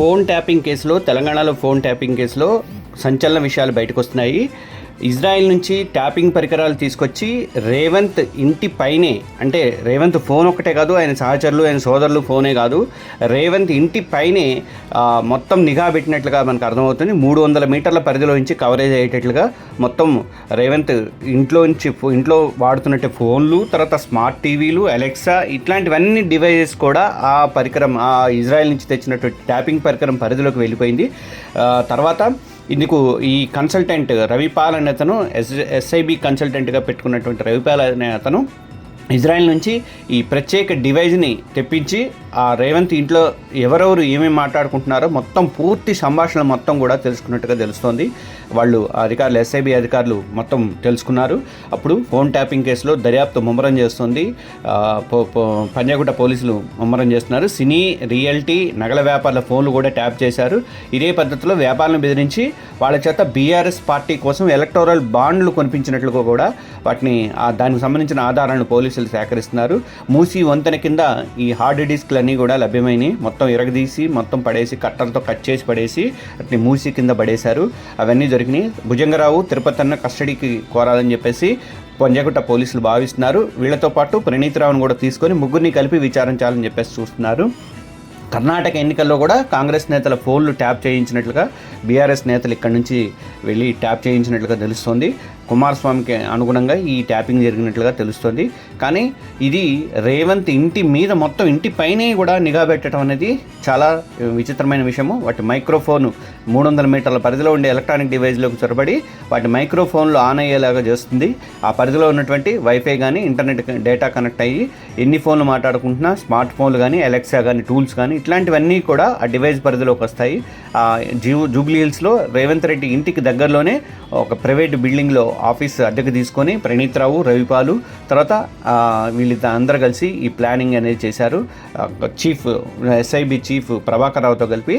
Phone tapping కేసులో తెలంగాణలో phone tapping కేసులో సంచలన విషయాలు బయటకు వస్తున్నాయి. ఇజ్రాయెల్ నుంచి ట్యాపింగ్ పరికరాలు తీసుకొచ్చి రేవంత్ ఇంటి పైనే అంటే రేవంత్ ఫోన్ ఒకటే కాదు ఆయన సహచరులు ఆయన సోదరులు ఫోనే కాదు రేవంత్ ఇంటి పైనే మొత్తం నిఘా పెట్టినట్లుగా మనకు అర్థమవుతుంది. మూడు వందల మీటర్ల పరిధిలో నుంచి కవరేజ్ అయ్యేటట్లుగా మొత్తం రేవంత్ ఇంట్లో నుంచి ఫో- ఇంట్లో వాడుతున్నట్టు ఫోన్లు తర్వాత స్మార్ట్ టీవీలు అలెక్సా ఇట్లాంటివన్నీ డివైజెస్ కూడా ఆ పరికరం ఆ ఇజ్రాయెల్ నుంచి తెచ్చినటువంటి ట్యాపింగ్ పరికరం పరిధిలోకి వెళ్ళిపోయింది. తర్వాత ఇందుకు ఈ కన్సల్టెంట్ రవిపాల్ అనే అతను ఎస్ ఎస్ఐబి కన్సల్టెంట్గా పెట్టుకున్నటువంటి రవిపాల్ అనే అతను ఇజ్రాయెల్ నుంచి ఈ ప్రత్యేక డివైజ్ని తెప్పించి ఆ రేవంత్ ఇంట్లో ఎవరెవరు ఏమేమి మాట్లాడుకుంటున్నారో మొత్తం పూర్తి సంభాషణ మొత్తం కూడా తెలుసుకున్నట్టుగా తెలుస్తోంది. వాళ్ళు ఆ అధికారులు ఎస్ఐబి అధికారులు మొత్తం తెలుసుకున్నారు. అప్పుడు ఫోన్ ట్యాపింగ్ కేసులో దర్యాప్తు ముమ్మరం చేస్తుంది. పో- పో- పంజాగుట్ట పోలీసులు ముమ్మరం చేస్తున్నారు. సినీ రియల్టీ నగల వ్యాపారుల ఫోన్లు కూడా ట్యాప్ చేశారు. ఇదే పద్ధతిలో వ్యాపారులను బెదిరించి వాళ్ళ చేత బీఆర్ఎస్ పార్టీ కోసం ఎలక్టోరల్ బాండ్లు కొనిపించినట్లుగా కూడా వాటిని దానికి సంబంధించిన ఆధారాలను పోలీసులు సేకరిస్తున్నారు. మూసి వంతెన కింద ఈ హార్డ్ డిస్క్లు అన్నీ కూడా లభ్యమైనవి మొత్తం ఇరగదీసి మొత్తం పడేసి కట్టలతో కట్ చేసి పడేసి అట్ని మూసి కింద పడేశారు. అవన్నీ దొరికినాయి. భుజంగరావు తిరుపతి అన్న కస్టడీకి కోరాలని చెప్పేసి పొంజగుట్ట పోలీసులు భావిస్తున్నారు. వీళ్ళతో పాటు ప్రణీత్ రావును కూడా తీసుకొని ముగ్గురిని కలిపి విచారించాలని చెప్పేసి చూస్తున్నారు. కర్ణాటక ఎన్నికల్లో కూడా కాంగ్రెస్ నేతల ఫోన్లు ట్యాప్ చేయించినట్లుగా బీఆర్ఎస్ నేతలు ఇక్కడి నుంచి వెళ్ళి ట్యాప్ చేయించినట్లుగా తెలుస్తోంది. కుమారస్వామికి అనుగుణంగా ఈ ట్యాపింగ్ జరిగినట్లుగా తెలుస్తుంది. కానీ ఇది రేవంత్ ఇంటి మీద మొత్తం ఇంటి పైనే కూడా నిఘా పెట్టడం అనేది చాలా విచిత్రమైన విషయము. వాటి మైక్రోఫోన్ మూడు వందల మీటర్ల పరిధిలో ఉండే ఎలక్ట్రానిక్ డివైస్లోకి చొరబడి వాటి మైక్రోఫోన్లు ఆన్ అయ్యేలాగా చేస్తుంది. ఆ పరిధిలో ఉన్నటువంటి వైఫై కానీ ఇంటర్నెట్ డేటా కనెక్ట్ అయ్యి ఎన్ని ఫోన్లు మాట్లాడుకుంటున్నా స్మార్ట్ ఫోన్లు కానీ ఎలెక్సా కానీ టూల్స్ కానీ ఇట్లాంటివన్నీ కూడా ఆ డివైస్ పరిధిలోకి వస్తాయి. ఆ జూ జూబ్లీ హిల్స్లో రేవంత్ రెడ్డి ఇంటికి దగ్గరలోనే ఒక ప్రైవేట్ బిల్డింగ్లో ఆఫీస్ అద్దెకు తీసుకొని ప్రణీత్ రావు రవిపాలు తర్వాత వీళ్ళు అందరు అందరూ కలిసి ఈ ప్లానింగ్ అనేది చేశారు. చీఫ్ ఎస్ఐబి చీఫ్ ప్రభాకర్ రావుతో కలిపి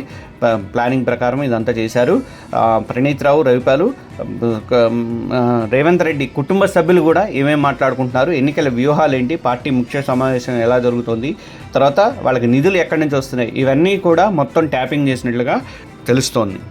ప్లానింగ్ ప్రకారం ఇదంతా చేశారు. ప్రణీత్రావు ప్రణీత్ రావు రవిపాలు రేవంత్ రెడ్డి కుటుంబ సభ్యులు కూడా ఏమేమి మాట్లాడుకుంటున్నారు ఎన్నికల వ్యూహాలు ఏంటి పార్టీ ముఖ్య సమావేశం ఎలా జరుగుతుంది తర్వాత వాళ్ళకి నిధులు ఎక్కడి నుంచి వస్తున్నాయి ఇవన్నీ కూడా మొత్తం ట్యాపింగ్ చేసినట్లుగా తెలుస్తోంది.